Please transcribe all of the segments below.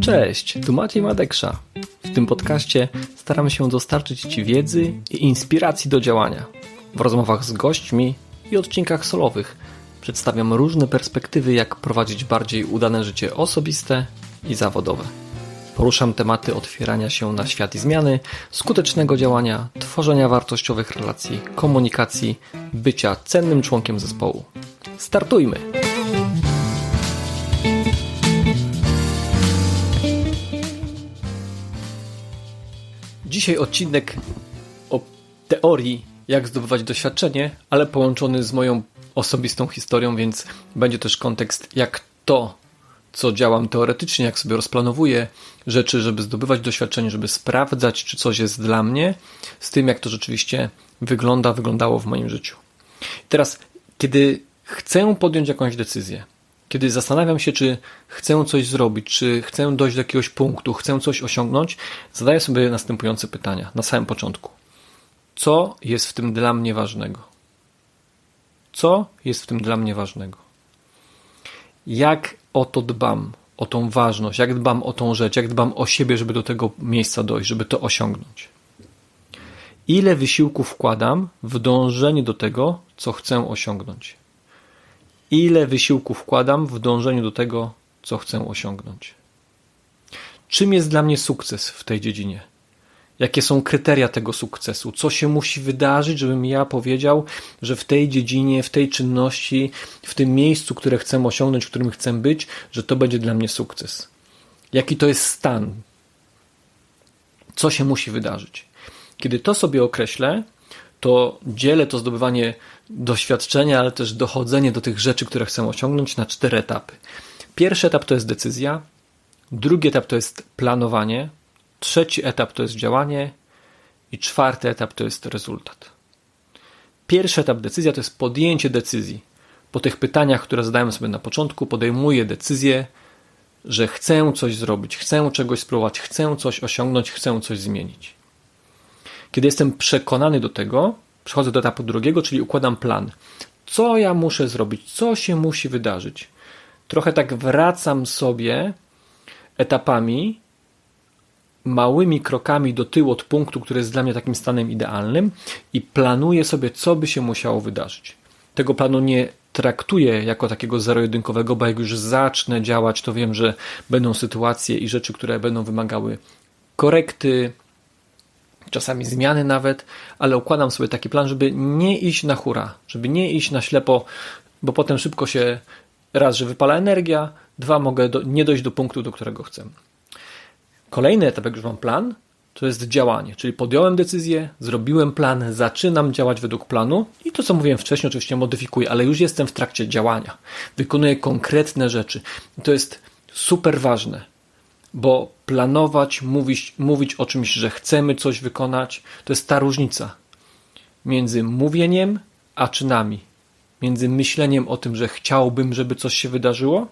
Cześć, tu Maciej Madeksza. W tym podcaście staram się dostarczyć Ci wiedzy i inspiracji do działania. W rozmowach z gośćmi i odcinkach solowych przedstawiam różne perspektywy, jak prowadzić bardziej udane życie osobiste i zawodowe. Poruszam tematy otwierania się na świat i zmiany, skutecznego działania, tworzenia wartościowych relacji, komunikacji, bycia cennym członkiem zespołu. Startujmy! Dzisiaj odcinek o teorii, jak zdobywać doświadczenie, ale połączony z moją osobistą historią, więc będzie też kontekst, jak to, co działam teoretycznie, jak sobie rozplanowuję rzeczy, żeby zdobywać doświadczenie, żeby sprawdzać, czy coś jest dla mnie, z tym, jak to rzeczywiście wygląda, wyglądało w moim życiu. Teraz, kiedy chcę podjąć jakąś decyzję, kiedy zastanawiam się, czy chcę coś zrobić, czy chcę dojść do jakiegoś punktu, chcę coś osiągnąć, zadaję sobie następujące pytania na samym początku. Co jest w tym dla mnie ważnego? Co jest w tym dla mnie ważnego? Jak o to dbam, o tą ważność, jak dbam o tą rzecz, jak dbam o siebie, żeby do tego miejsca dojść, żeby to osiągnąć? Ile wysiłku wkładam w dążenie do tego, co chcę osiągnąć? Ile wysiłku wkładam w dążeniu do tego, co chcę osiągnąć. Czym jest dla mnie sukces w tej dziedzinie? Jakie są kryteria tego sukcesu? Co się musi wydarzyć, żebym ja powiedział, że w tej dziedzinie, w tej czynności, w tym miejscu, które chcę osiągnąć, w którym chcę być, że to będzie dla mnie sukces? Jaki to jest stan? Co się musi wydarzyć? Kiedy to sobie określę, to dzielę to zdobywanie doświadczenia, ale też dochodzenie do tych rzeczy, które chcę osiągnąć na cztery etapy. Pierwszy etap to jest decyzja, drugi etap to jest planowanie, trzeci etap to jest działanie i czwarty etap to jest rezultat. Pierwszy etap decyzja to jest podjęcie decyzji. Po tych pytaniach, które zadałem sobie na początku, podejmuję decyzję, że chcę coś zrobić, chcę czegoś spróbować, chcę coś osiągnąć, chcę coś zmienić. Kiedy jestem przekonany do tego, przechodzę do etapu drugiego, czyli układam plan. Co ja muszę zrobić? Co się musi wydarzyć? Trochę tak wracam sobie etapami, małymi krokami do tyłu od punktu, który jest dla mnie takim stanem idealnym i planuję sobie, co by się musiało wydarzyć. Tego planu nie traktuję jako takiego zero-jedynkowego, bo jak już zacznę działać, to wiem, że będą sytuacje i rzeczy, które będą wymagały korekty, czasami zmiany nawet, ale układam sobie taki plan, żeby nie iść na hura, żeby nie iść na ślepo, bo potem szybko się raz, że wypala energia, dwa, mogę do, nie dojść do punktu, do którego chcę. Kolejny etap, jak już mam plan, to jest działanie, czyli podjąłem decyzję, zrobiłem plan, zaczynam działać według planu i to, co mówiłem wcześniej, oczywiście modyfikuję, ale już jestem w trakcie działania. Wykonuję konkretne rzeczy. I to jest super ważne bo planować, mówić, mówić o czymś, że chcemy coś wykonać, to jest ta różnica między mówieniem a czynami. Między myśleniem o tym, że chciałbym, żeby coś się wydarzyło,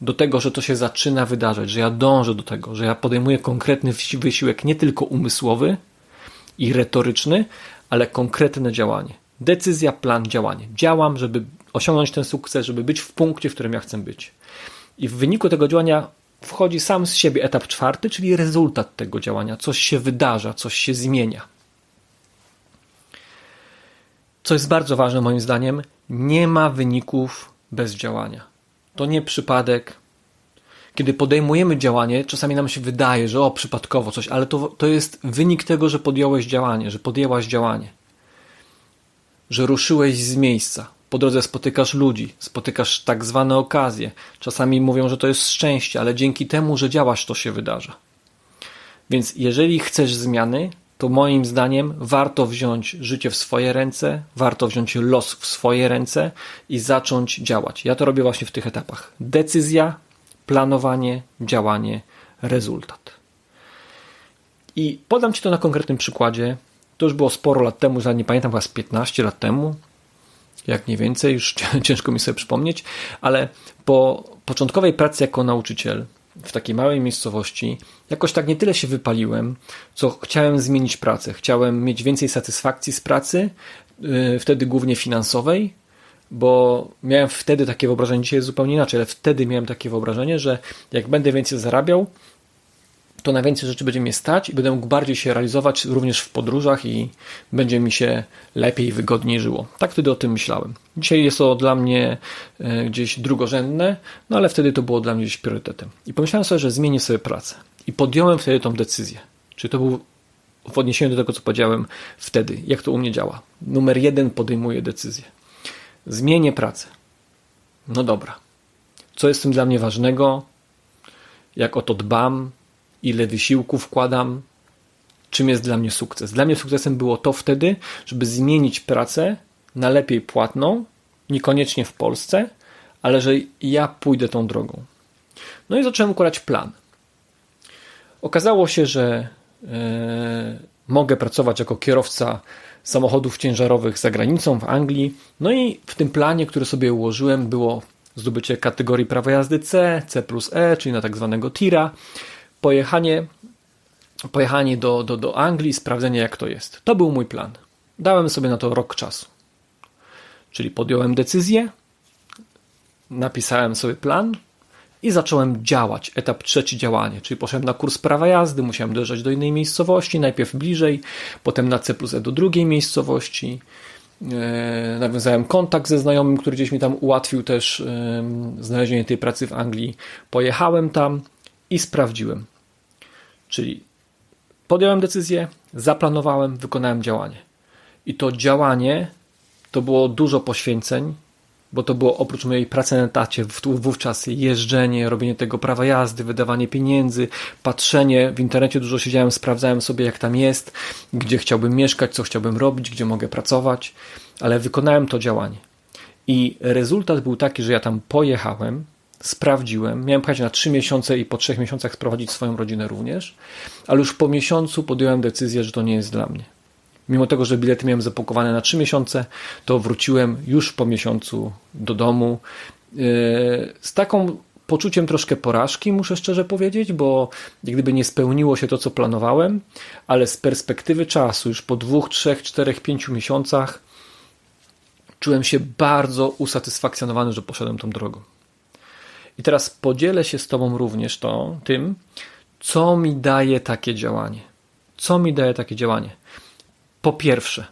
do tego, że to się zaczyna wydarzać, że ja dążę do tego, że ja podejmuję konkretny wysiłek nie tylko umysłowy i retoryczny, ale konkretne działanie. Decyzja, plan, działanie. Działam, żeby osiągnąć ten sukces, żeby być w punkcie, w którym ja chcę być. I w wyniku tego działania wchodzi sam z siebie etap czwarty, czyli rezultat tego działania. Coś się wydarza, coś się zmienia. Co jest bardzo ważne moim zdaniem, nie ma wyników bez działania. To nie przypadek. Kiedy podejmujemy działanie, czasami nam się wydaje, że o, przypadkowo coś, ale to, to jest wynik tego, że podjąłeś działanie, że podjęłaś działanie, że ruszyłeś z miejsca, po drodze spotykasz ludzi, spotykasz tak zwane okazje. Czasami mówią, że to jest szczęście, ale dzięki temu, że działasz, to się wydarza. Więc jeżeli chcesz zmiany, to moim zdaniem warto wziąć życie w swoje ręce, warto wziąć los w swoje ręce i zacząć działać. Ja to robię właśnie w tych etapach. Decyzja, planowanie, działanie, rezultat. I podam Ci to na konkretnym przykładzie. To już było sporo lat temu, nie pamiętam, chyba z 15 lat temu jak nie więcej, już ciężko mi sobie przypomnieć, ale po początkowej pracy jako nauczyciel w takiej małej miejscowości jakoś tak nie tyle się wypaliłem, co chciałem zmienić pracę. Chciałem mieć więcej satysfakcji z pracy, yy, wtedy głównie finansowej, bo miałem wtedy takie wyobrażenie, dzisiaj jest zupełnie inaczej, ale wtedy miałem takie wyobrażenie, że jak będę więcej zarabiał, to na więcej rzeczy będzie mnie stać i będę mógł bardziej się realizować również w podróżach i będzie mi się lepiej wygodniej żyło. Tak wtedy o tym myślałem. Dzisiaj jest to dla mnie e, gdzieś drugorzędne, no ale wtedy to było dla mnie gdzieś priorytetem. I pomyślałem sobie, że zmienię sobie pracę. I podjąłem wtedy tą decyzję. Czy to był w odniesieniu do tego, co powiedziałem wtedy, jak to u mnie działa. Numer jeden podejmuję decyzję. Zmienię pracę. No dobra. Co jest tym dla mnie ważnego? Jak o to dbam? Ile wysiłku wkładam, czym jest dla mnie sukces. Dla mnie sukcesem było to wtedy, żeby zmienić pracę na lepiej płatną, niekoniecznie w Polsce, ale że ja pójdę tą drogą. No i zacząłem układać plan. Okazało się, że yy, mogę pracować jako kierowca samochodów ciężarowych za granicą w Anglii. No i w tym planie, który sobie ułożyłem, było zdobycie kategorii prawa jazdy C, C plus E, czyli na tak zwanego tira pojechanie, pojechanie do, do, do Anglii, sprawdzenie jak to jest. To był mój plan. Dałem sobie na to rok czasu. Czyli podjąłem decyzję, napisałem sobie plan i zacząłem działać. Etap trzeci działanie, czyli poszedłem na kurs prawa jazdy, musiałem dojrzeć do innej miejscowości, najpierw bliżej, potem na C plus E do drugiej miejscowości. E, nawiązałem kontakt ze znajomym, który gdzieś mi tam ułatwił też znalezienie tej pracy w Anglii. Pojechałem tam i sprawdziłem. Czyli podjąłem decyzję, zaplanowałem, wykonałem działanie. I to działanie to było dużo poświęceń, bo to było oprócz mojej pracy na etacie wówczas jeżdżenie, robienie tego prawa jazdy, wydawanie pieniędzy, patrzenie w internecie, dużo siedziałem, sprawdzałem sobie jak tam jest, gdzie chciałbym mieszkać, co chciałbym robić, gdzie mogę pracować, ale wykonałem to działanie. I rezultat był taki, że ja tam pojechałem, sprawdziłem. Miałem pojechać na 3 miesiące i po 3 miesiącach sprowadzić swoją rodzinę również, ale już po miesiącu podjąłem decyzję, że to nie jest dla mnie. Mimo tego, że bilety miałem zapakowane na 3 miesiące, to wróciłem już po miesiącu do domu yy, z taką poczuciem troszkę porażki, muszę szczerze powiedzieć, bo gdyby nie spełniło się to, co planowałem, ale z perspektywy czasu, już po dwóch, trzech, czterech, pięciu miesiącach, czułem się bardzo usatysfakcjonowany, że poszedłem tą drogą. I teraz podzielę się z Tobą również to, tym, co mi daje takie działanie. Co mi daje takie działanie? Po pierwsze,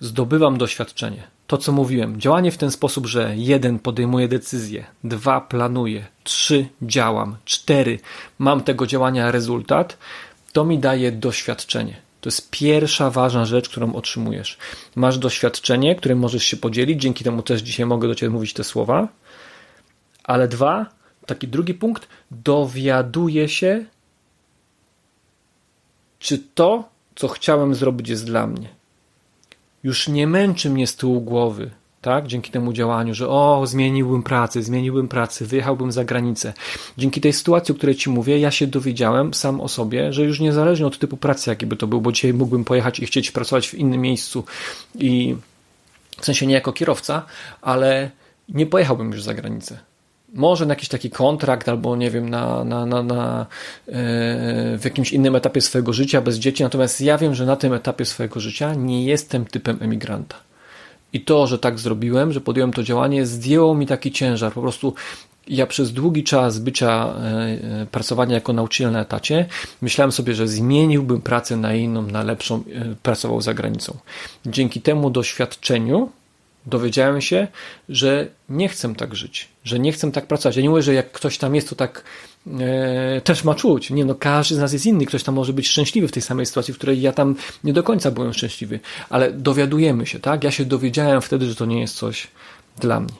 zdobywam doświadczenie. To, co mówiłem, działanie w ten sposób, że jeden podejmuje decyzję, dwa planuję, trzy działam, cztery mam tego działania rezultat, to mi daje doświadczenie. To jest pierwsza ważna rzecz, którą otrzymujesz. Masz doświadczenie, którym możesz się podzielić, dzięki temu też dzisiaj mogę do Ciebie mówić te słowa ale dwa, taki drugi punkt, dowiaduję się, czy to, co chciałem zrobić, jest dla mnie. Już nie męczy mnie z tyłu głowy, tak? Dzięki temu działaniu, że o, zmieniłbym pracę, zmieniłbym pracę, wyjechałbym za granicę. Dzięki tej sytuacji, o której Ci mówię, ja się dowiedziałem sam o sobie, że już niezależnie od typu pracy, jaki by to był, bo dzisiaj mógłbym pojechać i chcieć pracować w innym miejscu i w sensie nie jako kierowca, ale nie pojechałbym już za granicę może na jakiś taki kontrakt, albo nie wiem, na, na, na, na yy, w jakimś innym etapie swojego życia bez dzieci. Natomiast ja wiem, że na tym etapie swojego życia nie jestem typem emigranta. I to, że tak zrobiłem, że podjąłem to działanie, zdjęło mi taki ciężar. Po prostu ja przez długi czas bycia, yy, pracowania jako nauczyciel na etacie, myślałem sobie, że zmieniłbym pracę na inną, na lepszą, pracował za granicą. Dzięki temu doświadczeniu dowiedziałem się, że nie chcę tak żyć, że nie chcę tak pracować. Ja nie mówię, że jak ktoś tam jest, to tak e, też ma czuć. Nie, no każdy z nas jest inny, ktoś tam może być szczęśliwy w tej samej sytuacji, w której ja tam nie do końca byłem szczęśliwy, ale dowiadujemy się, tak? Ja się dowiedziałem wtedy, że to nie jest coś dla mnie.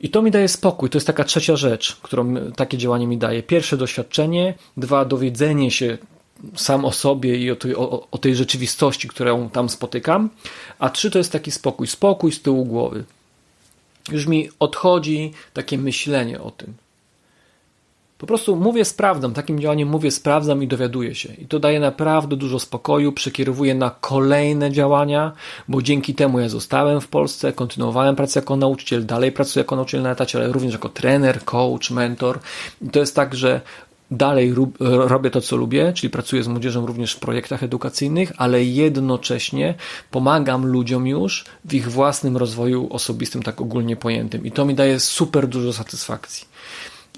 I to mi daje spokój. To jest taka trzecia rzecz, którą takie działanie mi daje. Pierwsze doświadczenie, dwa dowiedzenie się sam o sobie i o tej, o, o tej rzeczywistości, którą tam spotykam, a trzy to jest taki spokój, spokój z tyłu głowy. Już mi odchodzi takie myślenie o tym. Po prostu mówię, sprawdzam, takim działaniem mówię, sprawdzam i dowiaduję się. I to daje naprawdę dużo spokoju, przekierowuję na kolejne działania, bo dzięki temu ja zostałem w Polsce, kontynuowałem pracę jako nauczyciel, dalej pracuję jako nauczyciel na etacie, ale również jako trener, coach, mentor. I to jest tak, że dalej robię to, co lubię, czyli pracuję z młodzieżą również w projektach edukacyjnych, ale jednocześnie pomagam ludziom już w ich własnym rozwoju osobistym, tak ogólnie pojętym. I to mi daje super dużo satysfakcji.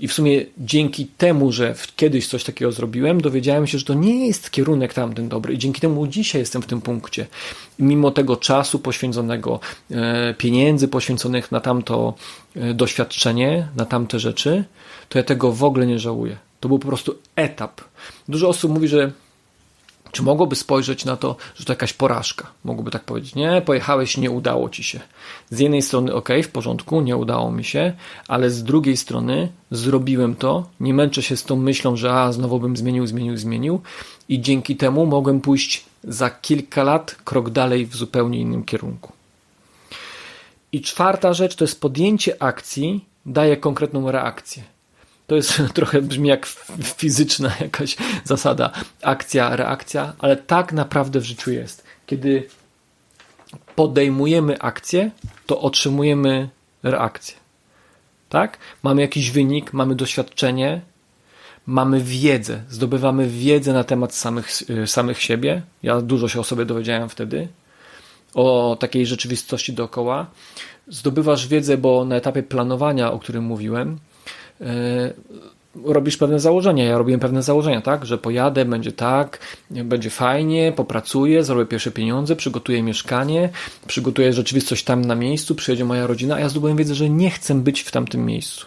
I w sumie dzięki temu, że kiedyś coś takiego zrobiłem, dowiedziałem się, że to nie jest kierunek tamten dobry. I dzięki temu dzisiaj jestem w tym punkcie. I mimo tego czasu poświęconego, e, pieniędzy poświęconych na tamto e, doświadczenie, na tamte rzeczy, to ja tego w ogóle nie żałuję. To był po prostu etap. Dużo osób mówi, że czy mogłoby spojrzeć na to, że to jakaś porażka? Mogłoby tak powiedzieć, nie, pojechałeś, nie udało ci się. Z jednej strony, ok, w porządku, nie udało mi się, ale z drugiej strony zrobiłem to, nie męczę się z tą myślą, że a, znowu bym zmienił, zmienił, zmienił i dzięki temu mogłem pójść za kilka lat krok dalej w zupełnie innym kierunku. I czwarta rzecz to jest podjęcie akcji daje konkretną reakcję. To jest trochę brzmi jak fizyczna jakaś zasada, akcja, reakcja, ale tak naprawdę w życiu jest. Kiedy podejmujemy akcję, to otrzymujemy reakcję. Tak? Mamy jakiś wynik, mamy doświadczenie, mamy wiedzę, zdobywamy wiedzę na temat samych, samych siebie. Ja dużo się o sobie dowiedziałem wtedy, o takiej rzeczywistości dookoła. Zdobywasz wiedzę, bo na etapie planowania, o którym mówiłem, robisz pewne założenia. Ja robiłem pewne założenia, tak, że pojadę, będzie tak, będzie fajnie, popracuję, zrobię pierwsze pieniądze, przygotuję mieszkanie, przygotuję rzeczywistość tam na miejscu, przyjedzie moja rodzina, a ja zdobyłem wiedzę, że nie chcę być w tamtym miejscu.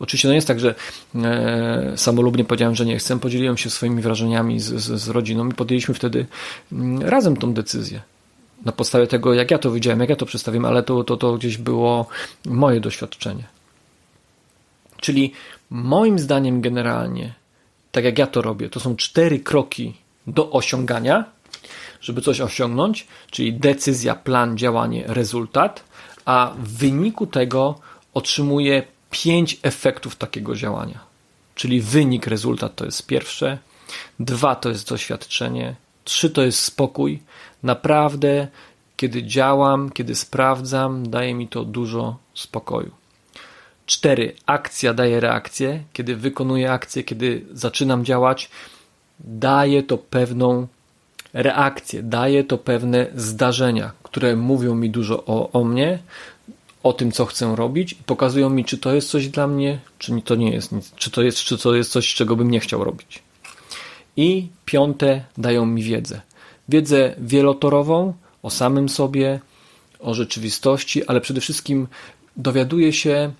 Oczywiście nie jest tak, że e, samolubnie powiedziałem, że nie chcę. Podzieliłem się swoimi wrażeniami z, z, z rodziną i podjęliśmy wtedy m, mm, razem tą decyzję. Na podstawie tego, jak ja to widziałem, jak ja to przedstawiłem, ale to, to, to gdzieś było moje doświadczenie. Czyli moim zdaniem generalnie, tak jak ja to robię, to są cztery kroki do osiągania, żeby coś osiągnąć, czyli decyzja, plan, działanie, rezultat, a w wyniku tego otrzymuję pięć efektów takiego działania. Czyli wynik, rezultat to jest pierwsze, dwa to jest doświadczenie, trzy to jest spokój. Naprawdę, kiedy działam, kiedy sprawdzam, daje mi to dużo spokoju. 4. Akcja daje reakcję. Kiedy wykonuję akcję, kiedy zaczynam działać, daje to pewną reakcję, daje to pewne zdarzenia, które mówią mi dużo o, o mnie, o tym, co chcę robić i pokazują mi, czy to jest coś dla mnie, czy to nie jest nic, czy to jest, czy to jest coś, czego bym nie chciał robić. I piąte, dają mi wiedzę. Wiedzę wielotorową o samym sobie, o rzeczywistości, ale przede wszystkim dowiaduję się,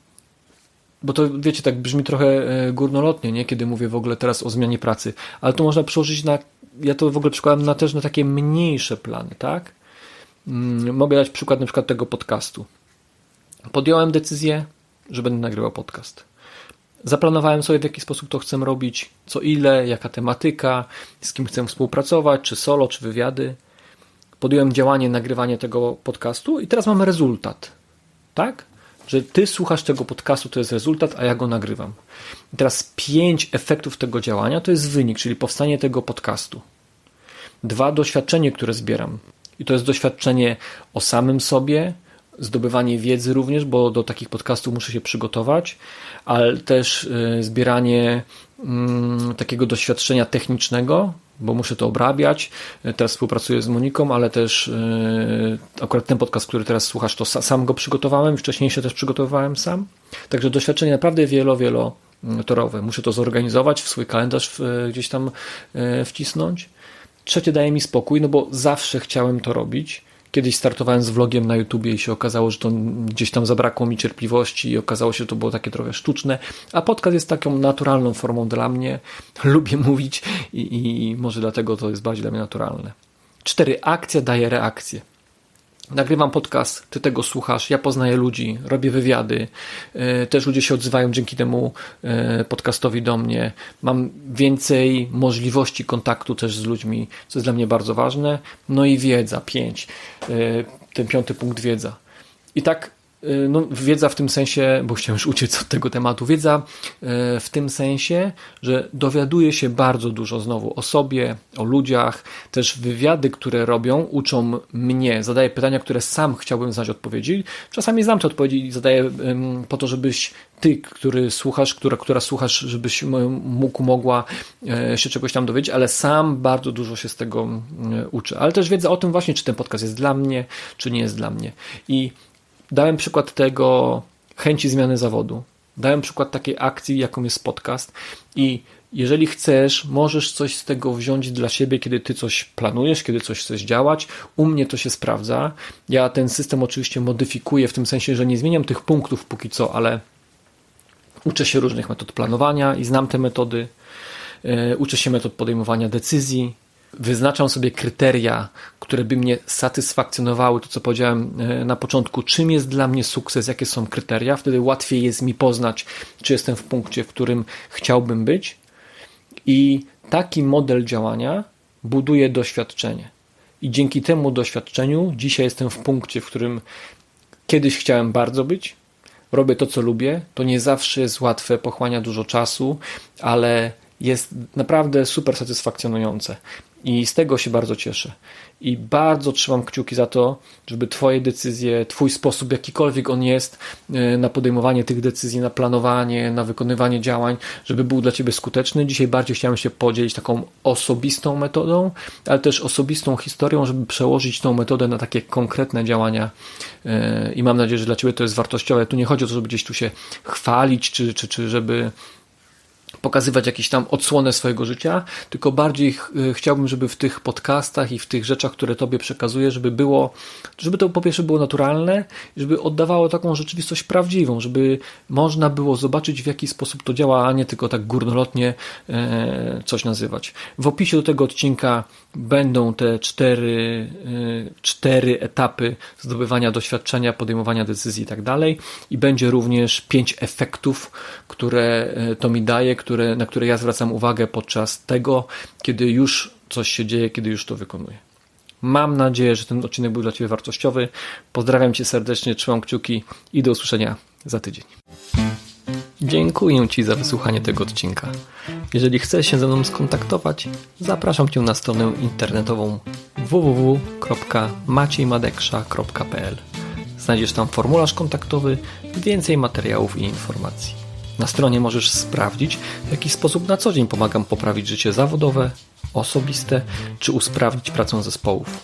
bo to wiecie, tak brzmi trochę e, górnolotnie, nie? kiedy mówię w ogóle teraz o zmianie pracy, ale to można przełożyć na, ja to w ogóle przykładam na też na takie mniejsze plany, tak? Mm, mogę dać przykład na przykład tego podcastu. Podjąłem decyzję, że będę nagrywał podcast. Zaplanowałem sobie, w jaki sposób to chcę robić, co ile, jaka tematyka, z kim chcę współpracować, czy solo, czy wywiady. Podjąłem działanie, nagrywanie tego podcastu i teraz mamy rezultat. Tak? Że ty słuchasz tego podcastu, to jest rezultat, a ja go nagrywam. I teraz pięć efektów tego działania to jest wynik, czyli powstanie tego podcastu. Dwa, doświadczenie, które zbieram. I to jest doświadczenie o samym sobie, zdobywanie wiedzy również, bo do takich podcastów muszę się przygotować, ale też y, zbieranie mm, takiego doświadczenia technicznego, bo muszę to obrabiać. Teraz współpracuję z Moniką, ale też yy, akurat ten podcast, który teraz słuchasz, to sam go przygotowałem, wcześniejsze też przygotowywałem sam. Także doświadczenie naprawdę wielo, wielotorowe. Muszę to zorganizować, w swój kalendarz gdzieś tam yy, wcisnąć. Trzecie daje mi spokój, no bo zawsze chciałem to robić Kiedyś startowałem z vlogiem na YouTubie i się okazało, że to gdzieś tam zabrakło mi cierpliwości i okazało się, że to było takie trochę sztuczne, a podcast jest taką naturalną formą dla mnie. Lubię mówić i, i może dlatego to jest bardziej dla mnie naturalne. Cztery. Akcja daje reakcję. Nagrywam podcast, ty tego słuchasz, ja poznaję ludzi, robię wywiady, e, też ludzie się odzywają dzięki temu e, podcastowi do mnie. Mam więcej możliwości kontaktu też z ludźmi, co jest dla mnie bardzo ważne. No i wiedza, pięć. E, ten piąty punkt wiedza. I tak no, wiedza w tym sensie, bo chciałem już uciec od tego tematu, wiedza y, w tym sensie, że dowiaduję się bardzo dużo znowu o sobie, o ludziach, też wywiady, które robią, uczą mnie, zadaję pytania, które sam chciałbym znać odpowiedzi. Czasami znam te odpowiedzi i zadaję po to, żebyś ty, który słuchasz, która, która słuchasz, żebyś mógł, mogła e, się czegoś tam dowiedzieć, ale sam bardzo dużo się z tego uczę. Ale też wiedza o tym właśnie, czy ten podcast jest dla mnie, czy nie jest dla mnie. I dałem przykład tego chęci zmiany zawodu. Dałem przykład takiej akcji, jaką jest podcast i jeżeli chcesz, możesz coś z tego wziąć dla siebie, kiedy ty coś planujesz, kiedy coś chcesz działać. U mnie to się sprawdza. Ja ten system oczywiście modyfikuję w tym sensie, że nie zmieniam tych punktów póki co, ale Uczę się różnych metod planowania i znam te metody. E, uczę się metod podejmowania decyzji. Wyznaczam sobie kryteria, które by mnie satysfakcjonowały, to co powiedziałem e, na początku, czym jest dla mnie sukces, jakie są kryteria. Wtedy łatwiej jest mi poznać, czy jestem w punkcie, w którym chciałbym być. I taki model działania buduje doświadczenie. I dzięki temu doświadczeniu dzisiaj jestem w punkcie, w którym kiedyś chciałem bardzo być, robię to, co lubię. To nie zawsze jest łatwe, pochłania dużo czasu, ale jest naprawdę super satysfakcjonujące. I z tego się bardzo cieszę. I bardzo trzymam kciuki za to, żeby Twoje decyzje, Twój sposób, jakikolwiek on jest, e, na podejmowanie tych decyzji, na planowanie, na wykonywanie działań, żeby był dla Ciebie skuteczny. Dzisiaj bardziej chciałem się podzielić taką osobistą metodą, ale też osobistą historią, żeby przełożyć tą metodę na takie konkretne działania. E, I mam nadzieję, że dla Ciebie to jest wartościowe. Tu nie chodzi o to, żeby gdzieś tu się chwalić, czy, czy, czy żeby pokazywać jakieś tam odsłonę swojego życia, tylko bardziej y, chciałbym, żeby w tych podcastach i w tych rzeczach, które Tobie przekazuję, żeby było, żeby to po pierwsze było naturalne, żeby oddawało taką rzeczywistość prawdziwą, żeby można było zobaczyć, w jaki sposób to działa, a nie tylko tak górnolotnie e, coś nazywać. W opisie do tego odcinka będą te cztery, e, cztery etapy zdobywania doświadczenia, podejmowania decyzji i tak dalej i będzie również pięć efektów, które e, to mi daje, które, na które ja zwracam uwagę podczas tego, kiedy już coś się dzieje, kiedy już to wykonuję. Mam nadzieję, że ten odcinek był dla Ciebie wartościowy. Pozdrawiam Cię serdecznie, trzymam kciuki i do usłyszenia za tydzień. Dziękuję Ci za wysłuchanie tego odcinka. Jeżeli chcesz się ze mną skontaktować, zapraszam Cię na stronę internetową www.maciejmadeksza.pl. Znajdziesz tam formularz kontaktowy, więcej materiałów i informacji. Na stronie możesz sprawdzić, w jaki sposób na co dzień pomagam poprawić życie zawodowe, osobiste czy usprawnić pracę zespołów.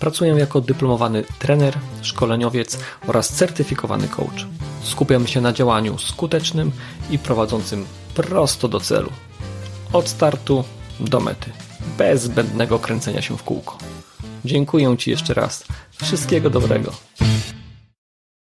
Pracuję jako dyplomowany trener, szkoleniowiec oraz certyfikowany coach. Skupiam się na działaniu skutecznym i prowadzącym prosto do celu. Od startu do mety, bez zbędnego kręcenia się w kółko. Dziękuję Ci jeszcze raz. Wszystkiego dobrego.